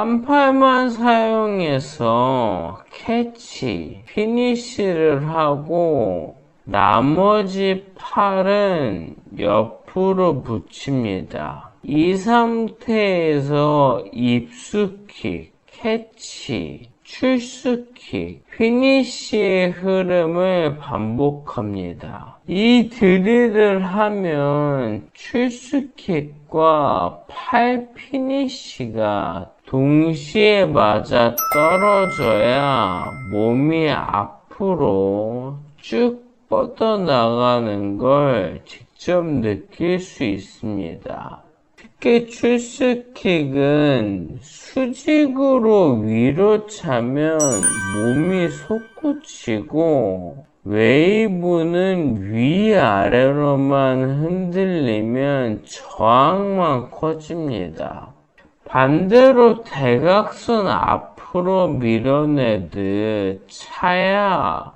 한 팔만 사용해서 캐치, 피니쉬를 하고 나머지 팔은 옆으로 붙입니다. 이 상태에서 입수킥, 캐치, 출수킥, 피니쉬의 흐름을 반복합니다. 이 드릴을 하면 출수킥과 팔 피니쉬가 동시에 맞아 떨어져야 몸이 앞으로 쭉 뻗어나가는 걸 직접 느낄 수 있습니다. 특히 출수킥은 수직으로 위로 차면 몸이 솟구치고 웨이브는 위아래로만 흔들리면 저항만 커집니다. 반대로 대각선 앞으로 밀어내듯 차야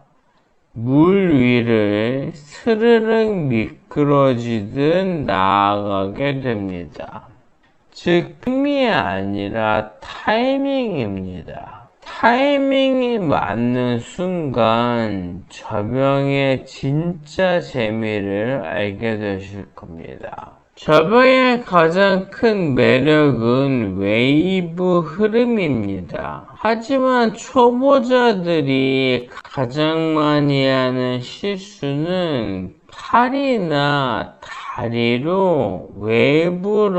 물 위를 스르륵 미끄러지듯 나아가게 됩니다. 즉, 힘이 아니라 타이밍입니다. 타이밍이 맞는 순간 저병의 진짜 재미를 알게 되실 겁니다. 저병의 가장 큰 매력은 웨이브 흐름입니다. 하지만 초보자들이 가장 많이 하는 실수는 팔이나 다리로 웨이브를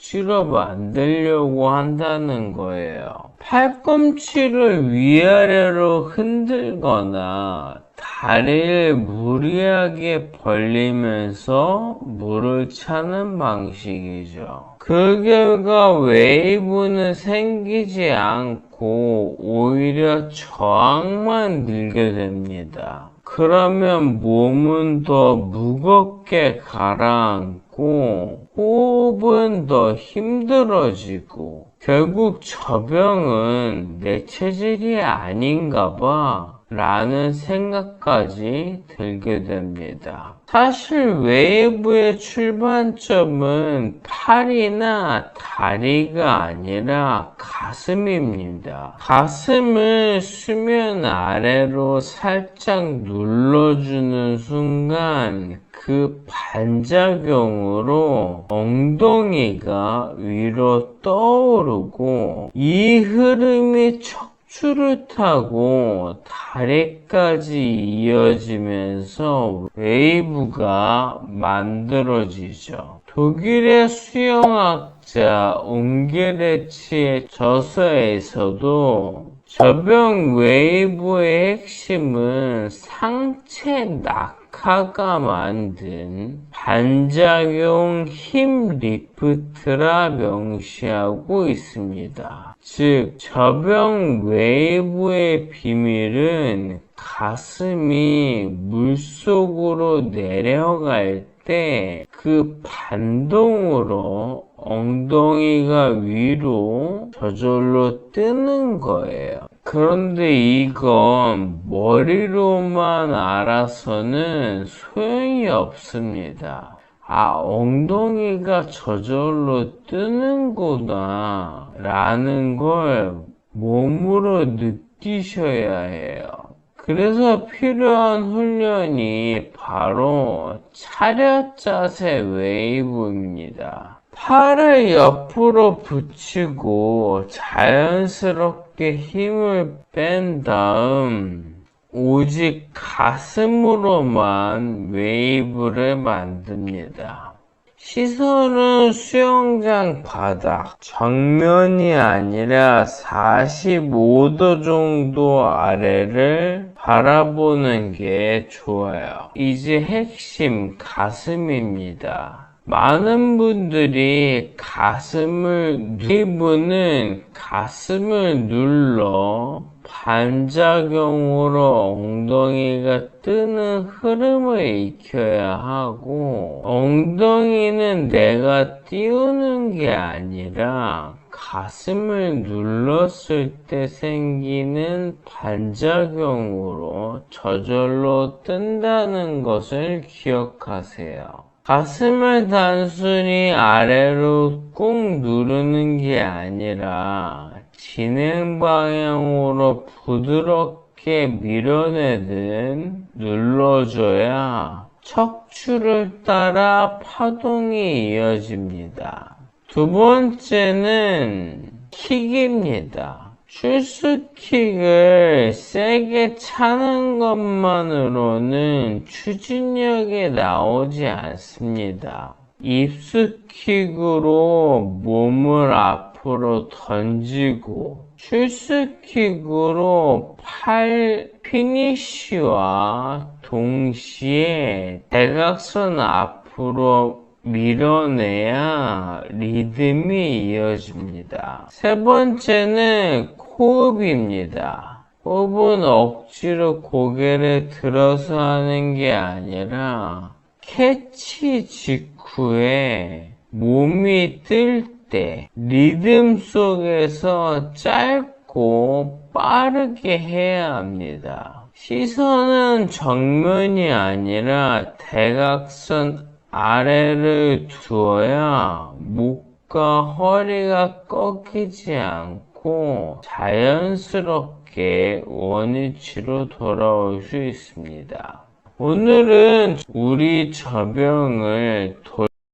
억지로 만들려고 한다는 거예요. 팔꿈치를 위아래로 흔들거나 다리를 무리하게 벌리면서 물을 차는 방식이죠. 그 결과 웨이브는 생기지 않고 오히려 저항만 늘게 됩니다. 그러면 몸은 더 무겁게 가라앉고 호흡은 더 힘들어지고 결국 저병은 내 체질이 아닌가 봐 라는 생각까지 들게 됩니다. 사실 웨이브의 출발점은 팔이나 다리가 아니라 가슴입니다. 가슴을 수면 아래로 살짝 눌러주는 그 반작용으로 엉덩이가 위로 떠오르고 이 흐름이 척 추를 타고 다리까지 이어지면서 웨이브가 만들어지죠. 독일의 수영학자 옹게레치의 저서에서도 저병 웨이브의 핵심은 상체 낙 하가 만든 반작용 힘 리프트라 명시하고 있습니다. 즉, 저병 웨이브의 비밀은 가슴이 물속으로 내려갈 때 그 반동으로 엉덩이가 위로 저절로 뜨는 거예요. 그런데 이건 머리로만 알아서는 소용이 없습니다. 아, 엉덩이가 저절로 뜨는구나, 라는 걸 몸으로 느끼셔야 해요. 그래서 필요한 훈련이 바로 차렷 자세 웨이브입니다. 팔을 옆으로 붙이고 자연스럽게 힘을 뺀 다음 오직 가슴으로만 웨이브를 만듭니다. 시선은 수영장 바닥 정면이 아니라 45도 정도 아래를 바라보는 게 좋아요. 이제 핵심 가슴입니다. 많은 분들이 가슴을 웨이브는 가슴을 눌러 반작용으로 엉덩이가 뜨는 흐름을 익혀야 하고 엉덩이는 내가 띄우는 게 아니라 가슴을 눌렀을 때 생기는 반작용으로 저절로 뜬다는 것을 기억하세요. 가슴을 단순히 아래로 꾹 누르는 게 아니라 진행 방향으로 부드럽게 밀어내듯 눌러줘야 척추를 따라 파동이 이어집니다. 두 번째는 킥입니다. 출수킥을 세게 차는 것만으로는 추진력이 나오지 않습니다. 입수킥으로 몸을 앞으로 던지고 출수킥으로 팔 피니쉬와 동시에 대각선 앞으로 밀어내야 리듬이 이어집니다. 세 번째는 호흡입니다. 호흡은 억지로 고개를 들어서 하는 게 아니라 캐치 직후에 몸이 뜰 때 리듬 속에서 짧고 빠르게 해야 합니다. 시선은 정면이 아니라 대각선 아래를 두어야 목과 허리가 꺾이지 않고 자연스럽게 원위치로 돌아올 수 있습니다. 오늘은 우리 저병을 돌